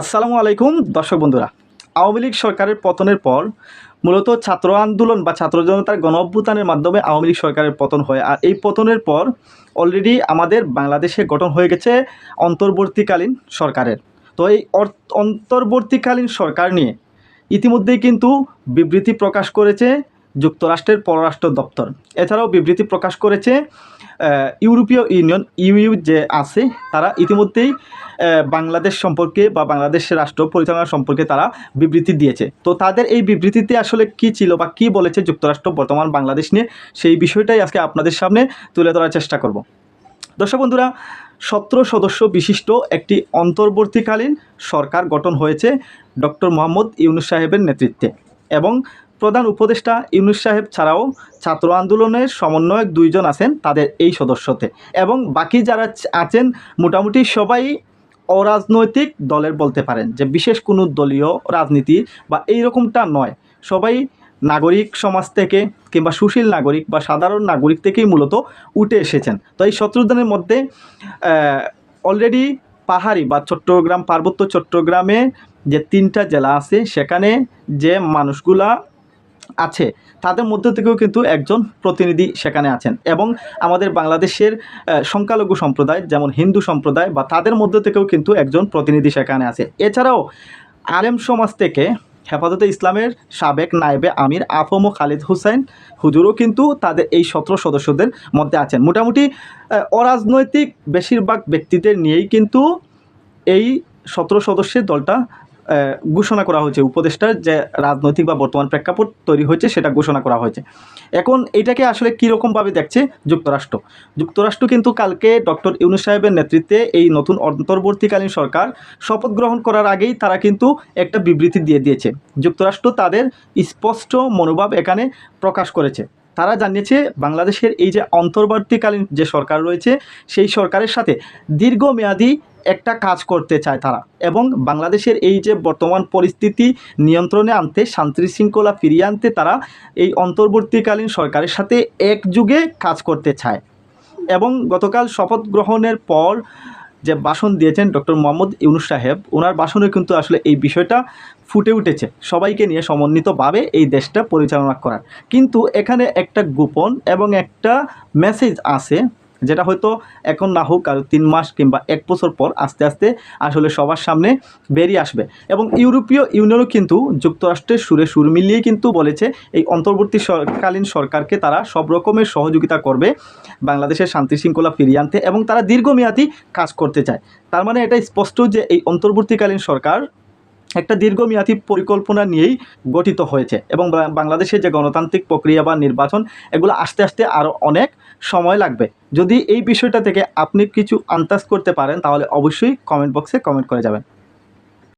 আসসালামু আলাইকুম, দর্শক বন্ধুরা। আওয়ামী লীগ সরকারের পতনের পর মূলত ছাত্র আন্দোলন বা ছাত্র জনতার গণ অভ্যুত্থানের মাধ্যমে আওয়ামী লীগ সরকারের পতন হয়। আর এই পতনের পর অলরেডি আমাদের বাংলাদেশে গঠন হয়ে গেছে অন্তর্বর্তীকালীন সরকারের। তো এই অন্তর্বর্তীকালীন সরকার নিয়ে ইতিমধ্যেই কিন্তু বিবৃতি প্রকাশ করেছে যুক্তরাষ্ট্রের পররাষ্ট্র দপ্তর। এছাড়াও বিবৃতি প্রকাশ করেছে ইউরোপীয় ইউনিয়ন ইউইউ যে আছে, তারা ইতিমধ্যেই বাংলাদেশ সম্পর্কে বা বাংলাদেশের রাষ্ট্র পরিচালনা সম্পর্কে তারা বিবৃতি দিয়েছে। তো তাদের এই বিবৃতিতে আসলে কি ছিল বা কি বলেছে যুক্তরাষ্ট্র, বর্তমান বাংলাদেশ নিয়ে, সেই বিষয়টাই আজকে আপনাদের সামনে তুলে ধরার চেষ্টা করব। দর্শক বন্ধুরা, সতেরো সদস্য বিশিষ্ট একটি অন্তর্বর্তীকালীন সরকার গঠন হয়েছে ডক্টর মোহাম্মদ ইউনুস সাহেবের নেতৃত্বে এবং প্রধান উপদেষ্টা ইউনুস সাহেব ছাড়াও ছাত্র আন্দোলনের সমন্বয়ক দুইজন আছেন তাদের এই সদস্যতে এবং বাকি যারা আছেন মোটামুটি সবাই অরাজনৈতিক দলের বলতে পারেন, যে বিশেষ কোনো দলীয় রাজনীতি বা এই রকমটা নয়। সবাই নাগরিক সমাজ থেকে কিংবা সুশীল নাগরিক বা সাধারণ নাগরিক থেকেই মূলত উঠে এসেছেন। তো এই শত্রুদানের মধ্যে অলরেডি পাহাড়ি বা চট্টগ্রাম, পার্বত্য চট্টগ্রামে যে তিনটা জেলা আছে, সেখানে যে মানুষগুলা আছে, তাদের মধ্যে থেকেও কিন্তু একজন প্রতিনিধি সেখানে আছেন। এবং আমাদের বাংলাদেশের সংখ্যালঘু সম্প্রদায়, যেমন হিন্দু সম্প্রদায়, বা তাদের মধ্যে থেকেও কিন্তু একজন প্রতিনিধি সেখানে আছে। এছাড়াও, আলেম সমাজ থেকে হেফাজতে ইসলামের সাবেক নায়েবে আমির আফম খালিদ হুসাইন হুজুরও কিন্তু তাদের এই সতেরো সদস্যদের মধ্যে আছেন। মোটামুটি অরাজনৈতিক বেশিরভাগ ব্যক্তিদের নিয়েই কিন্তু এই সতেরো সদস্যের দলটা ঘোষণা করা হয়েছে উপদেষ্টার যে রাজনৈতিক বা বর্তমান প্রেক্ষাপট তৈরি হয়েছে, সেটা ঘোষণা করা হয়েছে। এখন এটাকে আসলে কীরকমভাবে দেখছে যুক্তরাষ্ট্র? যুক্তরাষ্ট্র কিন্তু কালকে ডক্টর ইউনুস সাহেবের নেতৃত্বে এই নতুন অন্তর্বর্তীকালীন সরকার শপথ গ্রহণ করার আগেই তারা কিন্তু একটা বিবৃতি দিয়ে দিয়েছে। যুক্তরাষ্ট্র তাদের স্পষ্ট মনোভাব এখানে প্রকাশ করেছে। তারা জানিয়েছে বাংলাদেশের এই যে অন্তর্বর্তীকালীন যে সরকার রয়েছে, সেই সরকারের সাথে দীর্ঘমেয়াদী একটা কাজ করতে চায় তারা। এবং বাংলাদেশের এই যে বর্তমান পরিস্থিতি নিয়ন্ত্রণে আনতে শান্তি শৃঙ্খলা ফিরিয়ে আনতে তারা এই অন্তর্বর্তীকালীন সরকারের সাথে একযুগে কাজ করতে চায়। এবং গতকাল শপথ গ্রহণের পর যে ভাষণ দিয়েছেন ডক্টর মোহাম্মদ ইউনুস সাহেব ওনার ভাষণে কিন্তু আসলে এই বিষয়টা ফুটে উঠেছে। সবাইকে নিয়ে সমন্বিতভাবে এই দেশটা পরিচালনা করার। কিন্তু এখানে একটা গোপন এবং একটা মেসেজ আছে যেটা হয়তো এখন না হোক আর তিন মাস কিংবা এক বছর পর আস্তে আস্তে আসলে সবার সামনে বেরিয়ে আসবে। এবং ইউরোপীয় ইউনিয়নও কিন্তু যুক্তরাষ্ট্রের সুরে সুর মিলিয়ে কিন্তু বলেছে, এই অন্তর্বর্তীকালীন সরকারকে তারা সব রকমের সহযোগিতা করবে, বাংলাদেশের শান্তি শৃঙ্খলা ফিরিয়ে আনতে এবং তারা দীর্ঘমেয়াদী কাজ করতে চায়। তার মানে এটা স্পষ্ট যে এই অন্তর্বর্তীকালীন সরকার একটা দীর্ঘমেয়াদী পরিকল্পনা নিয়েই গঠিত হয়েছে এবং বাংলাদেশে যে গণতান্ত্রিক প্রক্রিয়া বা নির্বাচন, এগুলো আস্তে আস্তে আরও অনেক সময় লাগবে। যদি এই বিষয়টা থেকে আপনি কিছু আন্দাজ করতে পারেন, তাহলে অবশ্যই কমেন্ট বক্সে কমেন্ট করে যাবেন।